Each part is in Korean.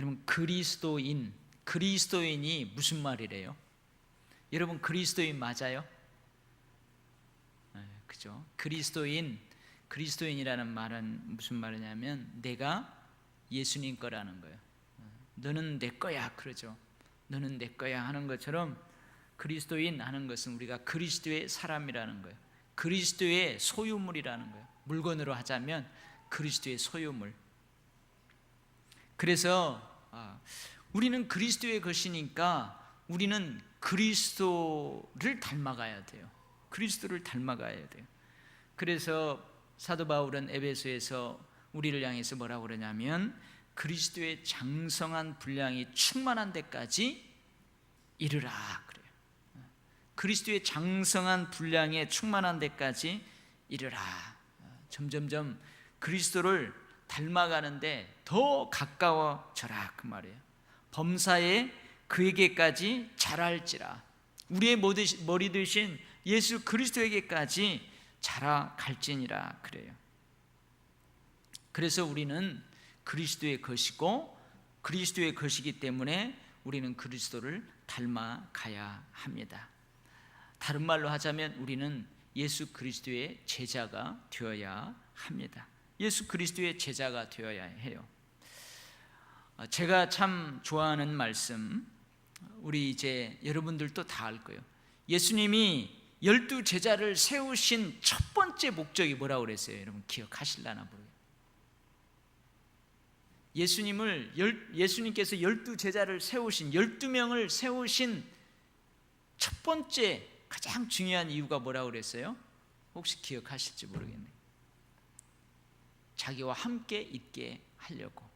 여러분 그리스도인 그리스도인이 무슨 말이래요? 여러분 그리스도인 맞아요? 네, 그죠? 그리스도인 그리스도인이라는 말은 무슨 말이냐면 내가 예수님 거라는 거예요. 너는 내 거야 그러죠. 너는 내 거야 하는 것처럼 그리스도인 하는 것은 우리가 그리스도의 사람이라는 거예요. 그리스도의 소유물이라는 거예요. 물건으로 하자면 그리스도의 소유물. 그래서 아, 우리는 그리스도의 것이니까 우리는 그리스도를 닮아가야 돼요. 그리스도를 닮아가야 돼요. 그래서 사도 바울은 에베소에서 우리를 향해서 뭐라고 그러냐면 그리스도의 장성한 분량이 충만한 데까지 이르라 그래요. 그리스도의 장성한 분량에 충만한 데까지 이르라. 점점점 그리스도를 닮아가는데 더 가까워져라 그 말이에요. 범사에 그에게까지 자랄지라. 우리의 머리 되신 예수 그리스도에게까지 자라갈지니라 그래요. 그래서 우리는 그리스도의 것이고 그리스도의 것이기 때문에 우리는 그리스도를 닮아가야 합니다. 다른 말로 하자면 우리는 예수 그리스도의 제자가 되어야 합니다. 예수 그리스도의 제자가 되어야 해요. 어, 제가 참 좋아하는 말씀, 우리 이제 여러분들도 다 알 거예요. 예수님이 열두 제자를 세우신 첫 번째 목적이 뭐라고 그랬어요? 여러분 기억하실라나 모르겠어요. 예수님을 예수님께서 열두 제자를 세우신 열두 명을 세우신 첫 번째 가장 중요한 이유가 뭐라고 그랬어요? 혹시 기억하실지 모르겠네요. 자기와 함께 있게 하려고.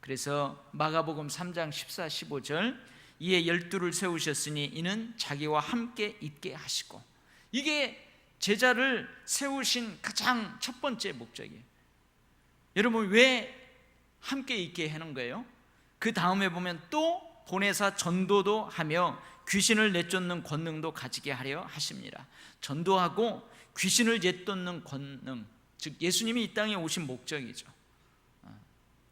그래서 마가복음 3장 14, 15절 이에 열두를 세우셨으니 이는 자기와 함께 있게 하시고 이게 제자를 세우신 가장 첫 번째 목적이에요. 여러분 왜 함께 있게 하는 거예요? 그 다음에 보면 또 보내사 전도도 하며 귀신을 내쫓는 권능도 가지게 하려 하십니다. 전도하고 귀신을 내쫓는 권능, 즉 예수님이 이 땅에 오신 목적이죠. 어,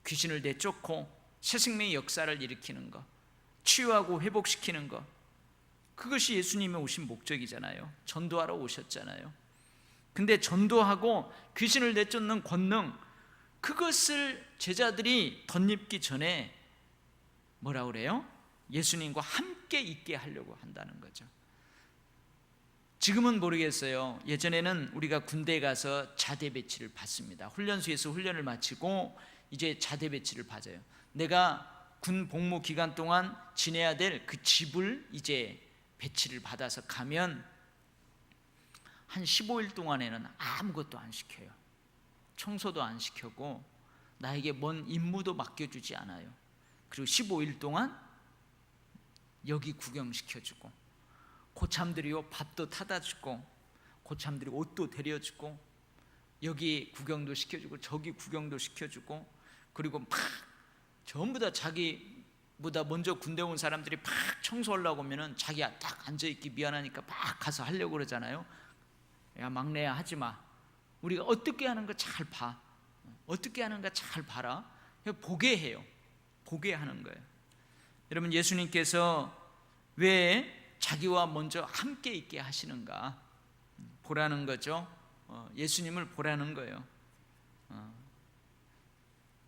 귀신을 내쫓고 새 생명의 역사를 일으키는 것, 치유하고 회복시키는 것, 그것이 예수님이 오신 목적이잖아요. 전도하러 오셨잖아요. 근데 전도하고 귀신을 내쫓는 권능, 그것을 제자들이 덧입기 전에 뭐라 그래요? 예수님과 함께 있게 하려고 한다는 거죠. 지금은 모르겠어요. 예전에는 우리가 군대에 가서 자대 배치를 받습니다. 훈련소에서 훈련을 마치고 이제 자대 배치를 받아요. 내가 군 복무 기간 동안 지내야 될 그 집을 이제 배치를 받아서 가면 한 15일 동안에는 아무것도 안 시켜요. 청소도 안 시켜고 나에게 뭔 임무도 맡겨주지 않아요. 그리고 15일 동안 여기 구경시켜주고 고참들이요 밥도 타다 주고 고참들이 옷도 데려주고 여기 구경도 시켜주고 저기 구경도 시켜주고 그리고 막 전부 다 자기보다 먼저 군대 온 사람들이 막 청소하려고 하면은 자기가 딱 앉아 있기 미안하니까 막 가서 하려고 그러잖아요 야 막내야 하지 마 우리가 어떻게 하는 거 잘 봐. 어떻게 하는 가 잘 봐라. 보게 해요. 보게 하는 거예요. 여러분 예수님께서 왜 자기와 먼저 함께 있게 하시는가 보라는 거죠. 어, 예수님을 보라는 거예요. 어.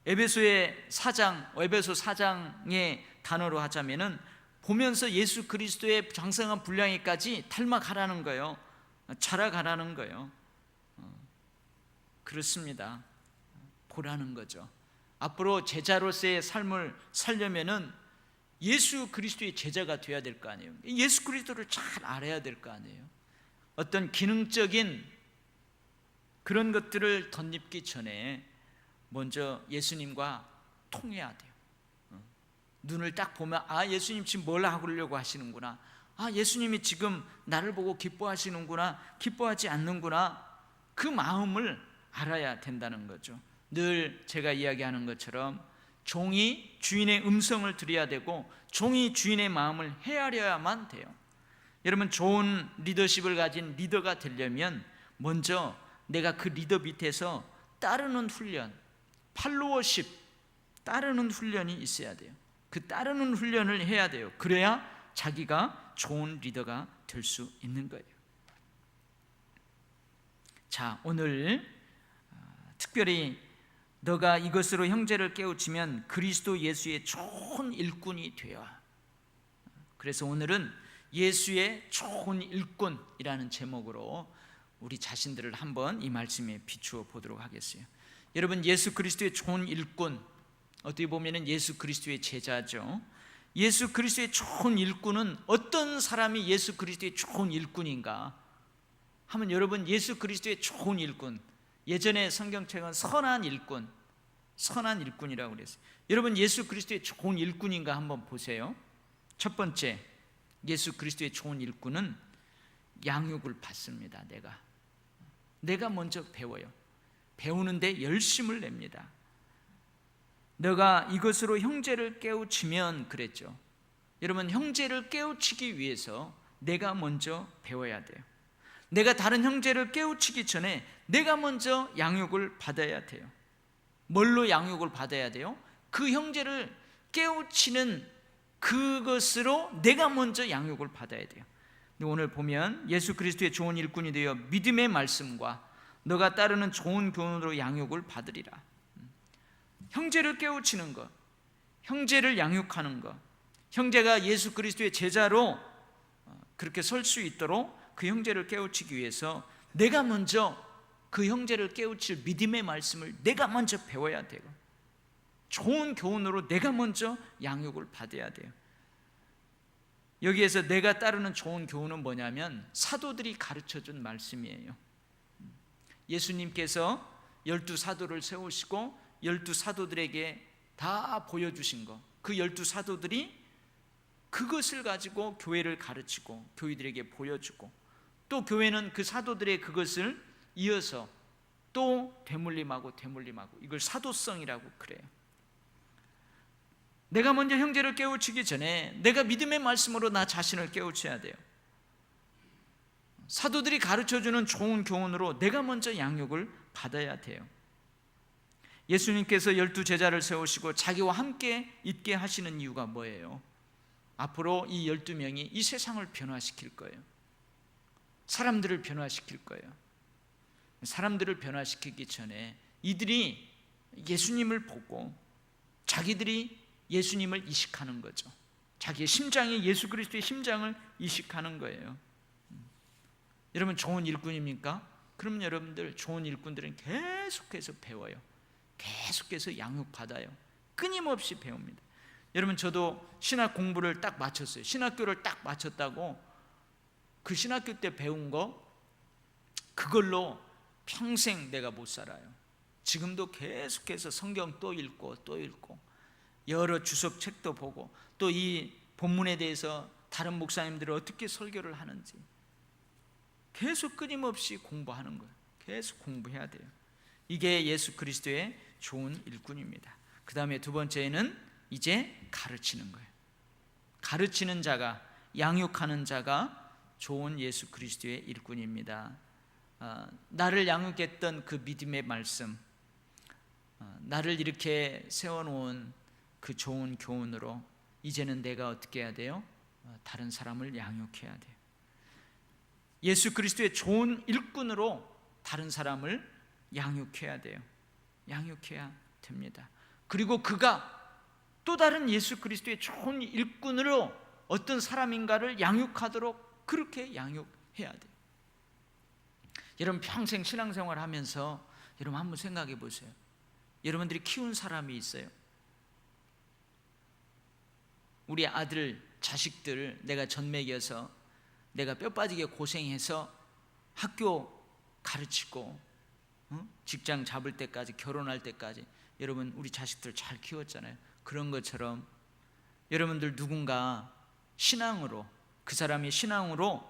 에베소의 사장, 에베소 사장의 단어로 하자면은 보면서 예수 그리스도의 장성한 분량에까지 닮아가라는 거예요. 자라가라는 거예요. 그렇습니다. 보라는 거죠. 앞으로 제자로서의 삶을 살려면은 예수 그리스도의 제자가 되어야 될 거 아니에요. 예수 그리스도를 잘 알아야 될 거 아니에요. 어떤 기능적인 그런 것들을 덧입기 전에 먼저 예수님과 통해야 돼요. 어. 눈을 딱 보면 아 예수님 지금 뭘 하려고 하시는구나. 아 예수님이 지금 나를 보고 기뻐하시는구나. 기뻐하지 않는구나. 그 마음을 알아야 된다는 거죠. 늘 제가 이야기하는 것처럼 종이 주인의 음성을 들어야 되고 종이 주인의 마음을 헤아려야만 돼요. 여러분 좋은 리더십을 가진 리더가 되려면 먼저 내가 그 리더 밑에서 따르는 훈련, 팔로워십, 따르는 훈련이 있어야 돼요. 그 따르는 훈련을 해야 돼요. 그래야 자기가 좋은 리더가 될 수 있는 거예요. 자, 오늘 어, 특별히 너가 이것으로 형제를 깨우치면 그리스도 예수의 좋은 일꾼이 되어. 그래서 오늘은 예수의 좋은 일꾼이라는 제목으로 우리 자신들을 한번 이 말씀에 비추어 보도록 하겠어요. 여러분 예수 그리스도의 좋은 일꾼 어떻게 보면은 예수 그리스도의 제자죠. 예수 그리스도의 좋은 일꾼은 어떤 사람이 예수 그리스도의 좋은 일꾼인가? 하면 여러분 예수 그리스도의 좋은 일꾼 예전에 성경책은 선한 일꾼 선한 일꾼이라고 그랬어요. 여러분 예수 그리스도의 좋은 일꾼인가 한번 보세요. 첫 번째 예수 그리스도의 좋은 일꾼은 양육을 받습니다. 내가 내가 먼저 배워요. 배우는데 열심을 냅니다. 너가 이것으로 형제를 깨우치면 그랬죠. 여러분 형제를 깨우치기 위해서 내가 먼저 배워야 돼요. 내가 다른 형제를 깨우치기 전에 내가 먼저 양육을 받아야 돼요. 뭘로 양육을 받아야 돼요? 그 형제를 깨우치는 그것으로 내가 먼저 양육을 받아야 돼요. 오늘 보면 예수 그리스도의 좋은 일꾼이 되어 믿음의 말씀과 너가 따르는 좋은 교훈으로 양육을 받으리라. 형제를 깨우치는 것, 형제를 양육하는 것, 형제가 예수 그리스도의 제자로 어, 그렇게 설 수 있도록 그 형제를 깨우치기 위해서 내가 먼저 그 형제를 깨우칠 믿음의 말씀을 내가 먼저 배워야 되고 좋은 교훈으로 내가 먼저 양육을 받아야 돼요. 여기에서 내가 따르는 좋은 교훈은 뭐냐면 사도들이 가르쳐 준 말씀이에요. 예수님께서 열두 사도를 세우시고 열두 사도들에게 다 보여주신 거. 그 열두 사도들이 그것을 가지고 교회를 가르치고 교회들에게 보여주고 또 교회는 그 사도들의 그것을 이어서 또 되물림하고 되물림하고 이걸 사도성이라고 그래요. 내가 먼저 형제를 깨우치기 전에 내가 믿음의 말씀으로 나 자신을 깨우쳐야 돼요. 사도들이 가르쳐 주는 좋은 교훈으로 내가 먼저 양육을 받아야 돼요. 예수님께서 열두 제자를 세우시고 자기와 함께 있게 하시는 이유가 뭐예요? 앞으로 이 열두 명이 이 세상을 변화시킬 거예요. 사람들을 변화시킬 거예요. 사람들을 변화시키기 전에 이들이 예수님을 보고 자기들이 예수님을 이식하는 거죠. 자기의 심장이 예수 그리스도의 심장을 이식하는 거예요. 여러분 좋은 일꾼입니까? 그럼 여러분들 좋은 일꾼들은 계속해서 배워요. 계속해서 양육 받아요. 끊임없이 배웁니다. 여러분 저도 신학 공부를 딱 마쳤어요. 신학교를 딱 마쳤다고 그 신학교 때 배운 거 그걸로 평생 내가 못 살아요. 지금도 계속해서 성경 또 읽고 또 읽고 여러 주석 책도 보고 또 이 본문에 대해서 다른 목사님들이 어떻게 설교를 하는지 계속 끊임없이 공부하는 거예요. 계속 공부해야 돼요. 이게 예수 그리스도의 좋은 일꾼입니다. 그 다음에 두 번째는 이제 가르치는 거예요. 가르치는 자가, 양육하는 자가 좋은 예수 그리스도의 일꾼입니다. 어, 나를 양육했던 그 믿음의 말씀, 어, 나를 이렇게 세워놓은 그 좋은 교훈으로 이제는 내가 어떻게 해야 돼요? 어, 다른 사람을 양육해야 돼요. 예수 그리스도의 좋은 일꾼으로 다른 사람을 양육해야 돼요. 양육해야 됩니다. 그리고 그가 또 다른 예수 그리스도의 좋은 일꾼으로 어떤 사람인가를 양육하도록 그렇게 양육해야 돼요. 여러분 평생 신앙생활 하면서 여러분 한번 생각해 보세요. 여러분들이 키운 사람이 있어요. 우리 아들, 자식들 내가 전맥여서 내가 뼈 빠지게 고생해서 학교 가르치고 직장 잡을 때까지 결혼할 때까지 여러분 우리 자식들 잘 키웠잖아요. 그런 것처럼 여러분들 누군가 신앙으로 그 사람이 신앙으로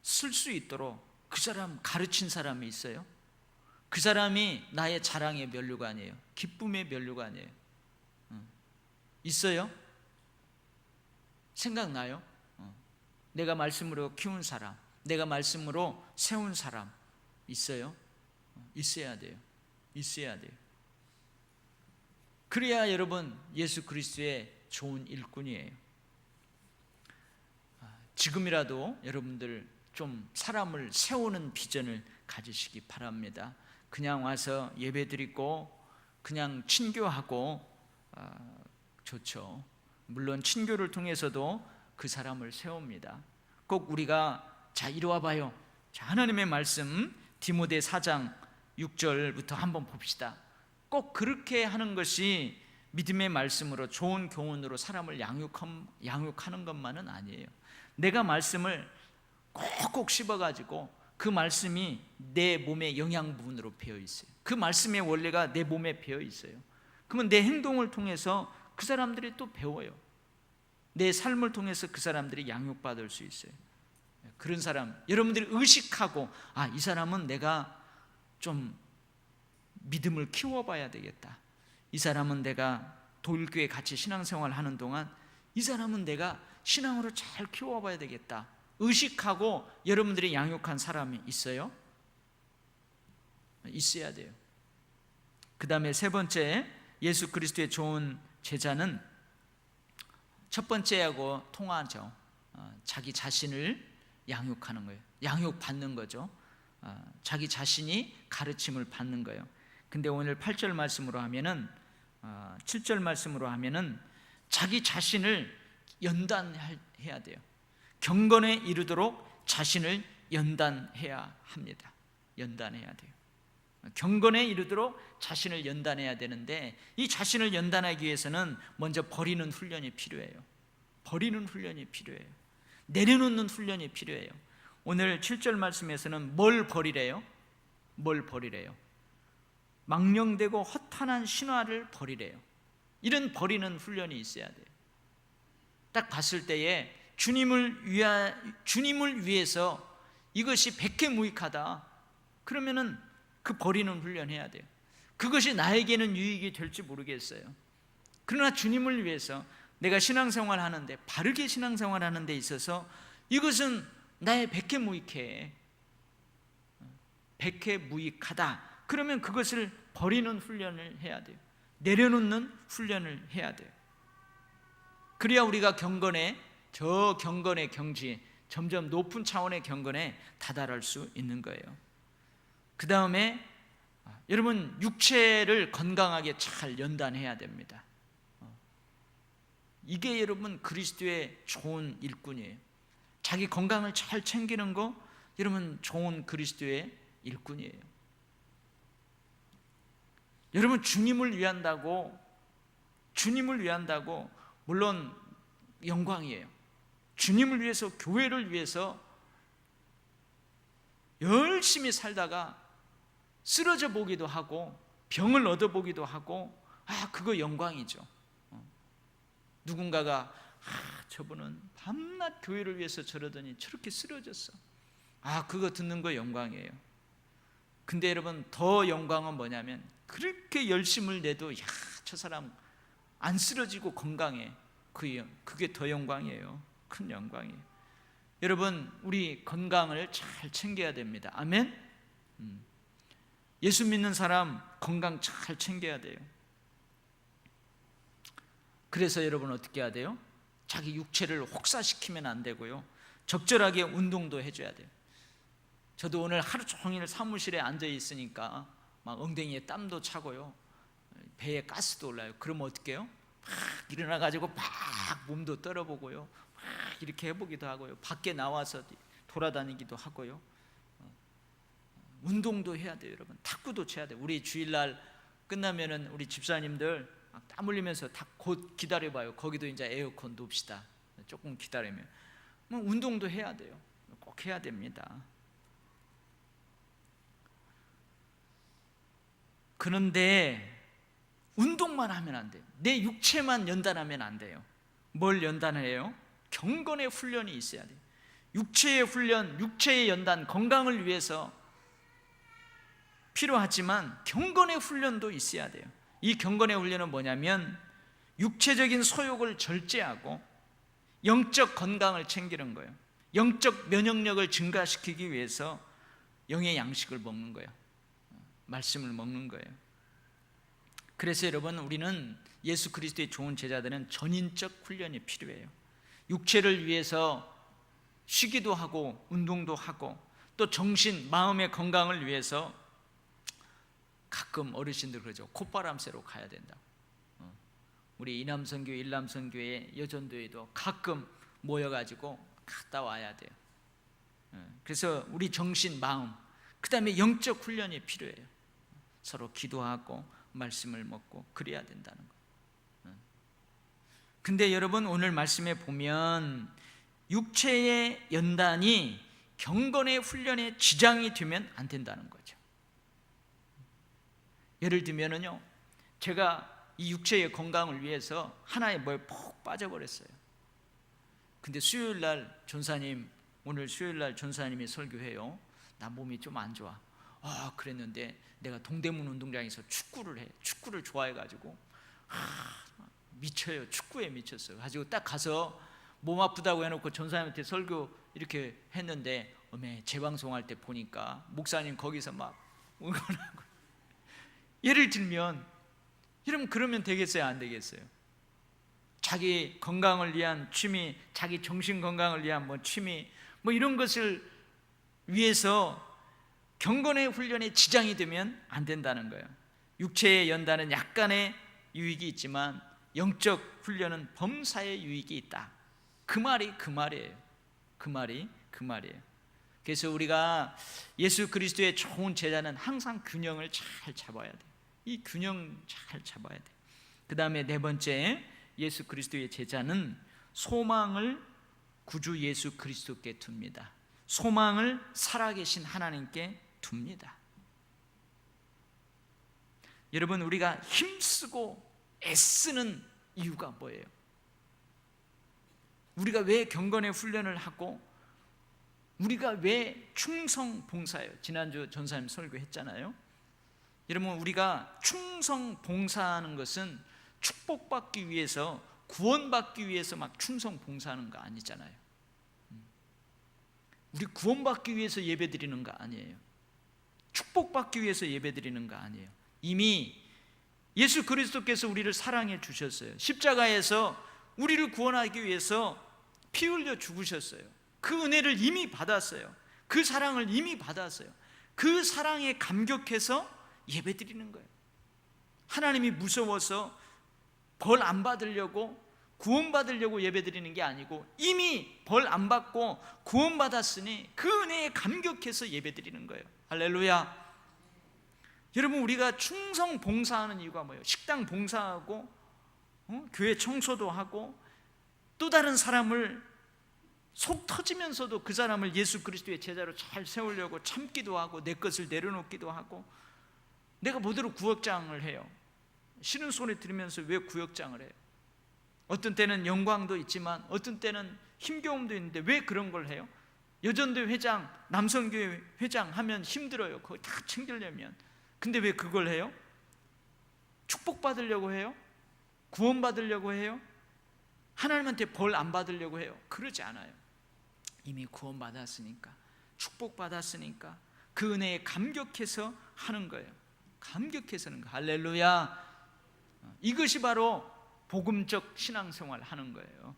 쓸 수 있도록 그 사람 가르친 사람이 있어요? 그 사람이 나의 자랑의 면류가 아니에요. 기쁨의 면류가 아니에요. 있어요? 생각나요? 내가 말씀으로 키운 사람, 내가 말씀으로 세운 사람 있어요? 있어야 돼요. 있어야 돼요. 그래야 여러분 예수 그리스도의 좋은 일꾼이에요. 아, 지금이라도 여러분들 좀 사람을 세우는 비전을 가지시기 바랍니다. 그냥 와서 예배 드리고 그냥 친교하고 아, 좋죠. 물론 친교를 통해서도 그 사람을 세웁니다. 꼭 우리가 자 이리 와봐요. 자 하나님의 말씀 디모데 4장 6절부터 한번 봅시다. 꼭 그렇게 하는 것이 믿음의 말씀으로 좋은 교훈으로 사람을 양육함, 양육하는 것만은 아니에요. 내가 말씀을 꼭꼭 씹어가지고 그 말씀이 내 몸의 영양 부분으로 배어 있어요. 그 말씀의 원리가 내 몸에 배어 있어요. 그러면 내 행동을 통해서 그 사람들이 또 배워요. 내 삶을 통해서 그 사람들이 양육받을 수 있어요. 그런 사람, 여러분들이 의식하고, 아, 이 사람은 내가 좀 믿음을 키워봐야 되겠다. 이 사람은 내가 도일교회 같이 신앙생활 하는 동안 이 사람은 내가 신앙으로 잘 키워봐야 되겠다. 의식하고 여러분들이 양육한 사람이 있어요? 있어야 돼요. 그 다음에 세 번째, 예수 그리스도의 좋은 제자는 첫 번째하고 통하죠. 어, 자기 자신을 양육하는 거예요. 양육받는 거죠. 어, 자기 자신이 가르침을 받는 거예요. 근데 오늘 8절 말씀으로 하면은 어, 7절 말씀으로 하면은 자기 자신을 연단해야 돼요. 경건에 이르도록 자신을 연단해야 합니다. 연단해야 돼요. 경건에 이르도록 자신을 연단해야 되는데 이 자신을 연단하기 위해서는 먼저 버리는 훈련이 필요해요. 버리는 훈련이 필요해요. 내려놓는 훈련이 필요해요. 오늘 7절 말씀에서는 뭘 버리래요? 뭘 버리래요? 망령되고 허탄한 신화를 버리래요. 이런 버리는 훈련이 있어야 돼요. 딱 봤을 때에 주님을 위하, 주님을 위해서 이것이 백해무익하다. 그러면은 그 버리는 훈련해야 돼요. 그것이 나에게는 유익이 될지 모르겠어요. 그러나 주님을 위해서 내가 신앙생활 하는데 바르게 신앙생활 하는 데 있어서 이것은 나의 백해무익해. 백해무익하다. 그러면 그것을 버리는 훈련을 해야 돼요. 내려놓는 훈련을 해야 돼요. 그래야 우리가 경건에 저 경건의 경지 점점 높은 차원의 경건에 다다를 수 있는 거예요. 그 다음에 여러분 육체를 건강하게 잘 연단해야 됩니다. 이게 여러분 그리스도의 좋은 일꾼이에요. 자기 건강을 잘 챙기는 거 여러분 좋은 그리스도의 일꾼이에요. 여러분 주님을 위한다고 주님을 위한다고 물론 영광이에요. 주님을 위해서 교회를 위해서 열심히 살다가 쓰러져 보기도 하고 병을 얻어 보기도 하고 아 그거 영광이죠. 어. 누군가가 아 저분은 밤낮 교회를 위해서 저러더니 저렇게 쓰러졌어. 아 그거 듣는 거 영광이에요. 근데 여러분 더 영광은 뭐냐면 그렇게 열심을 내도 야 저 사람 안 쓰러지고 건강해. 그 그게 더 영광이에요. 큰 영광이에요. 여러분 우리 건강을 잘 챙겨야 됩니다. 아멘. 음. 예수 믿는 사람 건강 잘 챙겨야 돼요. 그래서 여러분 어떻게 해야 돼요? 자기 육체를 혹사시키면 안 되고요. 적절하게 운동도 해줘야 돼요. 저도 오늘 하루 종일 사무실에 앉아 있으니까 막 엉덩이에 땀도 차고요. 배에 가스도 올라요. 그러면 어떻게 해요? 막 일어나 가지고 막 몸도 떨어보고요. 막 이렇게 해보기도 하고요. 밖에 나와서 돌아다니기도 하고요. 운동도 해야 돼요, 여러분. 탁구도 쳐야 돼요. 우리 주일날 끝나면은 우리 집사님들 땀 흘리면서 곧 기다려봐요. 거기도 이제 에어컨 놉시다. 조금 기다리면. 뭐 운동도 해야 돼요. 꼭 해야 됩니다. 그런데 운동만 하면 안 돼요. 내 육체만 연단하면 안 돼요. 뭘 연단해요? 경건의 훈련이 있어야 돼요. 육체의 훈련, 육체의 연단, 건강을 위해서 필요하지만 경건의 훈련도 있어야 돼요. 이 경건의 훈련은 뭐냐면 육체적인 소욕을 절제하고 영적 건강을 챙기는 거예요. 영적 면역력을 증가시키기 위해서 영의 양식을 먹는 거예요. 말씀을 먹는 거예요. 그래서 여러분 우리는 예수 그리스도의 좋은 제자들은 전인적 훈련이 필요해요. 육체를 위해서 쉬기도 하고 운동도 하고 또 정신 마음의 건강을 위해서 가끔 어르신들 그러죠. 콧바람 쐬러 가야 된다. 어. 우리 이남선교회, 일남선교회, 여전도에도 가끔 모여가지고 갔다 와야 돼요. 어. 그래서 우리 정신, 마음, 그 다음에 영적 훈련이 필요해요. 서로 기도하고 말씀을 먹고 그래야 된다는 거. 어. 근데 여러분 오늘 말씀에 보면 육체의 연단이 경건의 훈련에 지장이 되면 안 된다는 거죠. 예를 들면은요, 제가 이 육체의 건강을 위해서 하나의 뭐에 푹 빠져버렸어요. 근데 수요일 날 전사님 오늘 수요일 날 전사님이 설교해요. 나 몸이 좀 안 좋아. 아 그랬는데 내가 동대문 운동장에서 축구를 해. 축구를 좋아해 가지고 아, 미쳐요. 축구에 미쳤어요. 가지고 딱 가서 몸 아프다고 해 놓고 전사님한테 설교 이렇게 했는데 어메 재방송할 때 보니까 목사님 거기서 막 응원하고 예를 들면 여러분 그러면 되겠어요 안 되겠어요 자기 건강을 위한 취미 자기 정신 건강을 위한 뭐 취미 뭐 이런 것을 위해서 경건의 훈련에 지장이 되면 안 된다는 거예요 육체의 연단은 약간의 유익이 있지만 영적 훈련은 범사의 유익이 있다 그 말이 그 말이에요 그 말이 그 말이에요 그래서 우리가 예수 그리스도의 좋은 제자는 항상 균형을 잘 잡아야 돼. 이 균형 잘 잡아야 돼. 그 다음에 네 번째 예수 그리스도의 제자는 소망을 구주 예수 그리스도께 둡니다. 소망을 살아계신 하나님께 둡니다. 여러분 우리가 힘쓰고 애쓰는 이유가 뭐예요? 우리가 왜 경건의 훈련을 하고 우리가 왜 충성 봉사예요? 지난주 전사님 설교했잖아요. 여러분 우리가 충성 봉사하는 것은 축복받기 위해서 구원받기 위해서 막 충성 봉사하는 거 아니잖아요. 음. 우리 구원받기 위해서 예배드리는 거 아니에요. 축복받기 위해서 예배드리는 거 아니에요. 이미 예수 그리스도께서 우리를 사랑해 주셨어요. 십자가에서 우리를 구원하기 위해서 피 흘려 죽으셨어요. 그 은혜를 이미 받았어요. 그 사랑을 이미 받았어요. 그 사랑에 감격해서 예배드리는 거예요. 하나님이 무서워서 벌 안 받으려고 구원받으려고 예배드리는 게 아니고 이미 벌 안 받고 구원받았으니 그 은혜에 감격해서 예배드리는 거예요. 할렐루야. 여러분 우리가 충성 봉사하는 이유가 뭐예요? 식당 봉사하고 어? 교회 청소도 하고 또 다른 사람을 속 터지면서도 그 사람을 예수 그리스도의 제자로 잘 세우려고 참기도 하고 내 것을 내려놓기도 하고 내가 뭐대로 구역장을 해요. 싫은 소리 들으면서 왜 구역장을 해요? 어떤 때는 영광도 있지만 어떤 때는 힘겨움도 있는데 왜 그런 걸 해요? 여전대 회장, 남성교회 회장 하면 힘들어요. 그거 다 챙기려면. 근데 왜 그걸 해요? 축복받으려고 해요? 구원받으려고 해요? 하나님한테 벌 안 받으려고 해요? 그러지 않아요. 이미 구원받았으니까 축복받았으니까 그 은혜에 감격해서 하는 거예요. 감격해서는 거. 할렐루야. 이것이 바로 복음적 신앙생활 하는 거예요.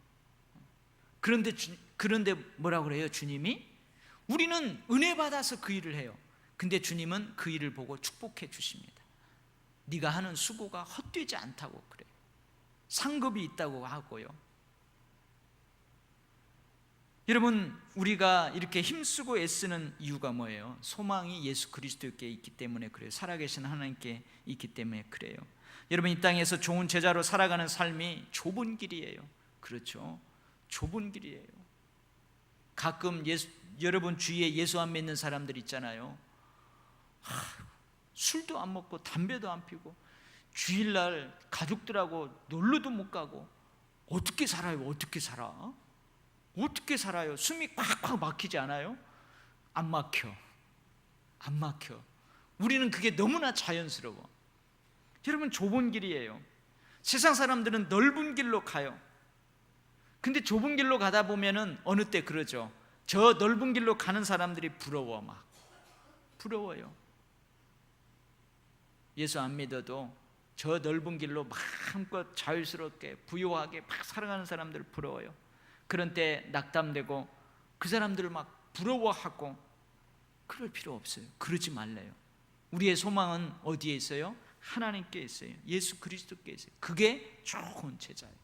그런데 주, 그런데 뭐라 그래요? 주님이 우리는 은혜 받아서 그 일을 해요. 근데 주님은 그 일을 보고 축복해 주십니다. 네가 하는 수고가 헛되지 않다고 그래. 상급이 있다고 하고요. 여러분 우리가 이렇게 힘쓰고 애쓰는 이유가 뭐예요? 소망이 예수 그리스도께 있기 때문에 그래요. 살아계신 하나님께 있기 때문에 그래요. 여러분 이 땅에서 좋은 제자로 살아가는 삶이 좁은 길이에요. 그렇죠? 좁은 길이에요. 가끔 예수, 여러분 주위에 예수 안 믿는 사람들 있잖아요. 하, 술도 안 먹고 담배도 안 피고 주일날 가족들하고 놀러도 못 가고 어떻게 살아요? 어떻게 살아? 어떻게 살아요? 숨이 꽉꽉 막히지 않아요? 안 막혀. 안 막혀. 우리는 그게 너무나 자연스러워. 여러분 좁은 길이에요. 세상 사람들은 넓은 길로 가요. 근데 좁은 길로 가다 보면은 어느 때 그러죠. 저 넓은 길로 가는 사람들이 부러워 막. 부러워요. 예수 안 믿어도 저 넓은 길로 마음껏 자유스럽게 부유하게 막 살아가는 사람들 부러워요. 그런 때 낙담되고 그 사람들을 막 부러워하고 그럴 필요 없어요. 그러지 말래요. 우리의 소망은 어디에 있어요? 하나님께 있어요. 예수 그리스도께 있어요. 그게 좋은 제자예요.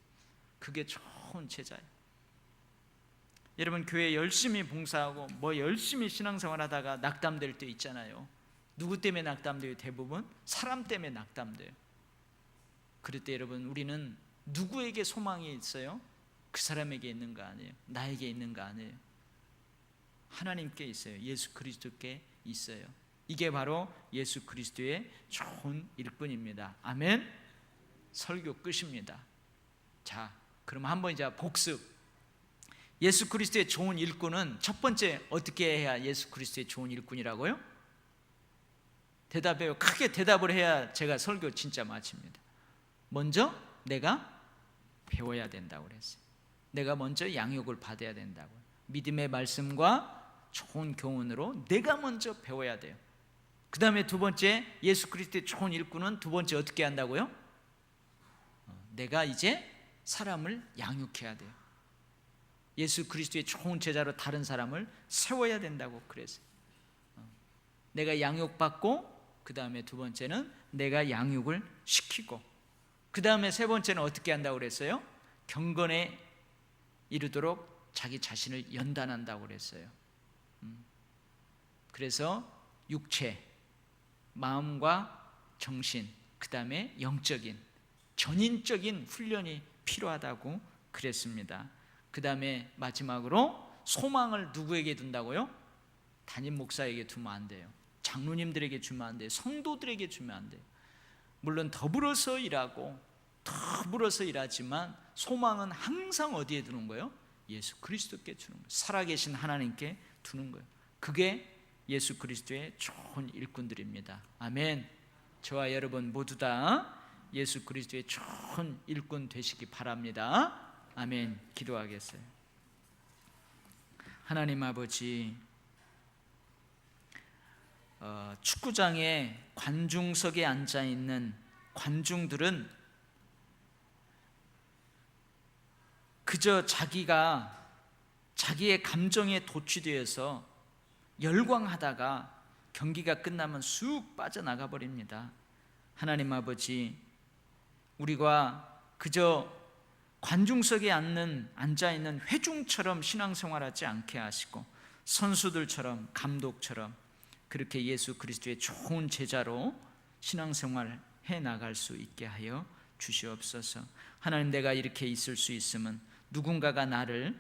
그게 좋은 제자예요. 여러분 교회 열심히 봉사하고 뭐 열심히 신앙생활 하다가 낙담될 때 있잖아요. 누구 때문에 낙담돼요? 대부분 사람 때문에 낙담돼요. 그럴 때 여러분 우리는 누구에게 소망이 있어요? 그 사람에게 있는 거 아니에요. 나에게 있는 거 아니에요. 하나님께 있어요. 예수 그리스도께 있어요. 이게 바로 예수 그리스도의 좋은 일꾼입니다. 아멘. 설교 끝입니다. 자, 그럼 한번 이제 복습. 예수 그리스도의 좋은 일꾼은 첫 번째 어떻게 해야 예수 그리스도의 좋은 일꾼이라고요? 대답해요. 크게 대답을 해야 제가 설교 진짜 마칩니다. 먼저 내가 배워야 된다고 그랬어요. 내가 먼저 양육을 받아야 된다고. 믿음의 말씀과 좋은 교훈으로 내가 먼저 배워야 돼요. 그 다음에 두 번째 예수 그리스도의 좋은 일꾼은 두 번째 어떻게 한다고요? 어, 내가 이제 사람을 양육해야 돼요. 예수 그리스도의 좋은 제자로 다른 사람을 세워야 된다고 그랬어요. 어, 내가 양육받고 그 다음에 두 번째는 내가 양육을 시키고 그 다음에 세 번째는 어떻게 한다고 그랬어요? 경건에 이르도록 자기 자신을 연단한다고 그랬어요. 음. 그래서 육체, 마음과 정신, 그 다음에 영적인, 전인적인 훈련이 필요하다고 그랬습니다. 그 다음에 마지막으로 소망을 누구에게 둔다고요? 담임 목사에게 두면 안 돼요. 장로님들에게 주면 안 돼요. 성도들에게 주면 안 돼요. 물론 더불어서 일하고 더불어서 일하지만 소망은 항상 어디에 두는 거예요? 예수 그리스도께 주는 거예요. 살아계신 하나님께 두는 거예요. 그게 예수 그리스도의 좋은 일꾼들입니다. 아멘. 저와 여러분 모두 다 예수 그리스도의 좋은 일꾼 되시기 바랍니다. 아멘. 기도하겠어요. 하나님 아버지, 어, 축구장에 관중석에 앉아 있는 관중들은 그저 자기가 자기의 감정에 도취되어서 열광하다가 경기가 끝나면 쑥 빠져나가 버립니다. 하나님 아버지, 우리가 그저 관중석에 앉는 앉아 있는 회중처럼 신앙생활하지 않게 하시고 선수들처럼 감독처럼 그렇게 예수 그리스도의 좋은 제자로 신앙생활 해 나갈 수 있게 하여 주시옵소서. 하나님 내가 이렇게 있을 수 있으면 누군가가 나를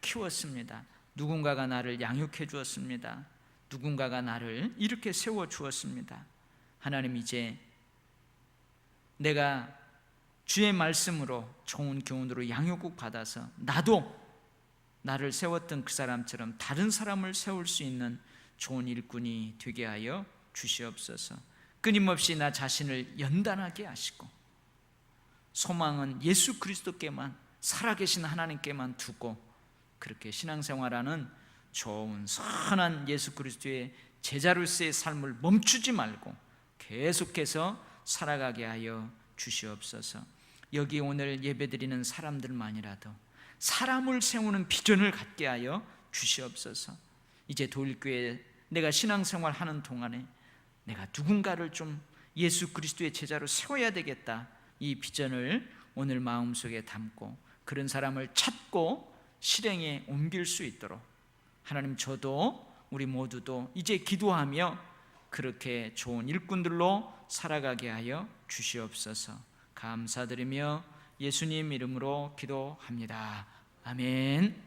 키웠습니다. 누군가가 나를 양육해 주었습니다. 누군가가 나를 이렇게 세워 주었습니다. 하나님 이제 내가 주의 말씀으로 좋은 교훈으로 양육을 받아서 나도 나를 세웠던 그 사람처럼 다른 사람을 세울 수 있는 좋은 일꾼이 되게 하여 주시옵소서. 끊임없이 나 자신을 연단하게 하시고 소망은 예수 그리스도께만 살아계신 하나님께만 두고 그렇게 신앙생활하는 좋은 선한 예수 그리스도의 제자로서의 삶을 멈추지 말고 계속해서 살아가게 하여 주시옵소서. 여기 오늘 예배드리는 사람들만이라도 사람을 세우는 비전을 갖게 하여 주시옵소서. 이제 도일교회 내가 신앙생활 하는 동안에 내가 누군가를 좀 예수 그리스도의 제자로 세워야 되겠다. 이 비전을 오늘 마음속에 담고 그런 사람을 찾고 실행에 옮길 수 있도록 하나님 저도 우리 모두도 이제 기도하며 그렇게 좋은 일꾼들로 살아가게 하여 주시옵소서. 감사드리며 예수님 이름으로 기도합니다. 아멘.